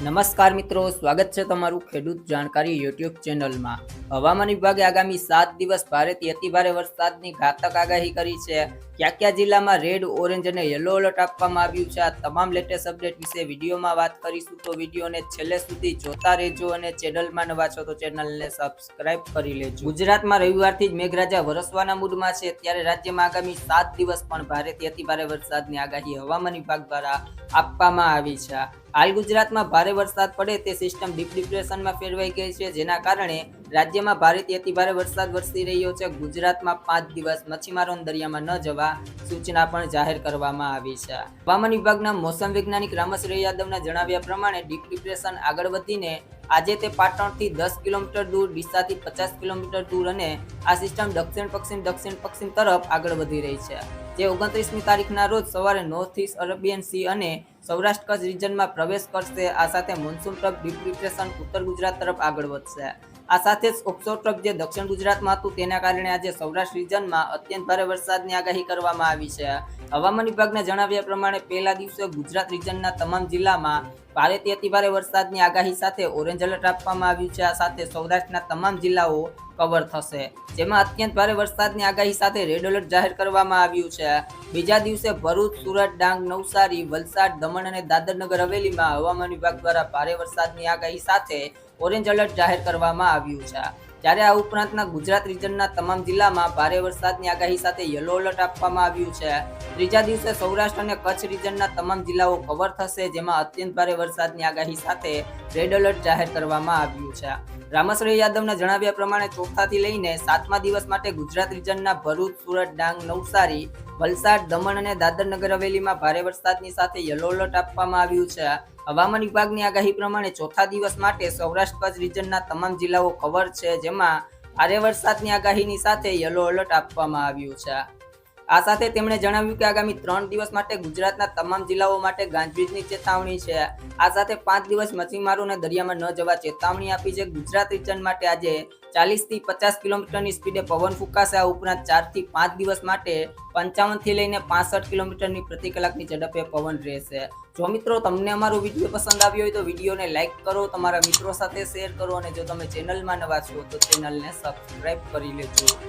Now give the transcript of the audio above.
નમસ્કાર મિત્રો, સ્વાગત છે તમારું ખેડૂત જાણકારી યુટ્યુબ ચેનલમાં. હવામાન વિભાગે આગામી સાત દિવસ ભારેથી અતિભારે વરસાદની ઘાતક આગાહી કરી છે. કયા કયા જિલ્લામાં રેડ, ઓરેન્જ અને યલો એલર્ટ આપવામાં આવ્યું છે? આ તમામ લેટેસ્ટ અપડેટ વિશે વિડીયોમાં વાત કરીશું તો વિડીયોને છેલ્લે સુધી જોતા રહેજો અને ચેનલમાં નવા છો તો ચેનલને સબસ્ક્રાઇબ કરી લેજો. ગુજરાતમાં રવિવારથી જ મેઘરાજા વરસવાના મૂડમાં છે. ત્યારે રાજ્યમાં આગામી સાત દિવસ પણ ભારેથી અતિભારે વરસાદની આગાહી હવામાન વિભાગ દ્વારા આપવામાં આવી છે. હાલ ગુજરાતમાં ભારે વરસાદ પડે તે સિસ્ટમ ડીપ ડિપ્રેશનમાં ફેરવાઈ ગઈ છે. જેના કારણે રાજ્યમાં ભારેથી અતિભારે વરસાદ વરસી રહ્યો છે. ગુજરાતમાં પાંચ દિવસ મચ્છીમારોને દરિયામાં ન જવા સૂચના પણ જાહેર કરવામાં આવી છે. હવામાન વિભાગના મોસમ વૈજ્ઞાનિક રામશ્રી યાદવના જણાવ્યા પ્રમાણે ડીપ ડિપ્રેશન આગળ વધીને આજે તે પાટણથી દસ કિલોમીટર દૂર, ડીસાથી પચાસ કિલોમીટર દૂર અને આ સિસ્ટમ દક્ષિણ પશ્ચિમ દક્ષિણ પશ્ચિમ તરફ આગળ વધી રહી છે. જે ઓગણત્રીસમી તારીખના રોજ સવારે નોર્થ ઇસ્ટ અરેબિયન સી અને સૌરાષ્ટ્ર કચ્છ રિજનમાં પ્રવેશ કરશે. આ સાથે મોન્સૂન ટ્રફ ડિપ્રિપ્રેશન ઉત્તર ગુજરાત તરફ આગળ વધશે. આ સાથે જ ઓપ્સો જે દક્ષિણ ગુજરાતમાં હતું, તેના કારણે આજે સૌરાષ્ટ્ર રિજનમાં અત્યંત ભારે વરસાદની આગાહી કરવામાં આવી છે. હવામાન વિભાગના જણાવ્યા પ્રમાણે, પહેલા દિવસે ગુજરાત રિજનના તમામ જિલ્લામાં ભારેથી અતિભારે વરસાદની આગાહી સાથે ઓરેન્જ એલર્ટ આપવામાં આવ્યું છે. આ સાથે સૌરાષ્ટ્રના તમામ જિલ્લાઓ કવર થશે. જેમાં અત્યંત ભારે વરસાદની આગાહી સાથે રેડ એલર્ટ જાહેર કરવામાં આવ્યું છે. બીજા દિવસે ભરૂચ, સુરત, ડાંગ, નવસારી, વલસાડ, દમણ અને દાદરનગર હવેલીમાં હવામાન વિભાગ દ્વારા ભારે વરસાદની આગાહી સાથે ઓરેન્જ એલર્ટ જાહેર કરવામાં આવ્યું છે. જ્યારે આ ઉપરાંતના ગુજરાત રિજનના તમામ જિલ્લામાં ભારે વરસાદની આગાહી સાથે યલો એલર્ટ આપવામાં આવ્યું છે. ત્રીજા દિવસે સૌરાષ્ટ્ર અને કચ્છ રિજનના તમામ જિલ્લાઓ કવર થશે, જેમાં અત્યંત ભારે વરસાદની આગાહી સાથે રેડ એલર્ટ જાહેર કરવામાં આવ્યું છે. રામશ્રી યાદવના જણાવ્યા પ્રમાણે ચોથાથી લઈને સાતમા દિવસ માટે ગુજરાત રિજનના ભરૂચ, સુરત, ડાંગ, નવસારી, વલસાડ, દમણ અને દાદર નગર હવેલીમાં ભારે વરસાદની સાથે યલો એલર્ટ આપવામાં આવ્યું છે. હવામાન વિભાગની આગાહી પ્રમાણે ચોથા દિવસ માટે સૌરાષ્ટ્ર કચ્છ રિજનના તમામ જિલ્લાઓ કવર છે, જેમાં ભારે વરસાદની આગાહીની સાથે યલો એલર્ટ આપવામાં આવ્યું છે. આ સાથે તેમણે જણાવ્યું કે આગામી ત્રણ દિવસ માટે ગુજરાતના તમામ જિલ્લાઓ માટે ગાંધીજની ચેતવણી છે. આ સાથે પાંચ દિવસ મચ્છીમારોને દરિયામાં ન જવા ચેતવણી આપી છે. ગુજરાત રિટર્ન માટે આજે ચાલીસથી પચાસ કિલોમીટરની સ્પીડે પવન ફૂંકાશે. આ ઉપરાંત ચારથી પાંચ દિવસ માટે પંચાવનથી લઈને પાસઠ કિલોમીટરની પ્રતિ કલાકની ઝડપે પવન રહેશે. જો મિત્રો તમને અમારો વીડિયો પસંદ આવ્યો હોય તો વિડીયોને લાઇક કરો, તમારા મિત્રો સાથે શેર કરો અને જો તમે ચેનલમાં નવા છો તો ચેનલને સબસ્ક્રાઇબ કરી લેજો.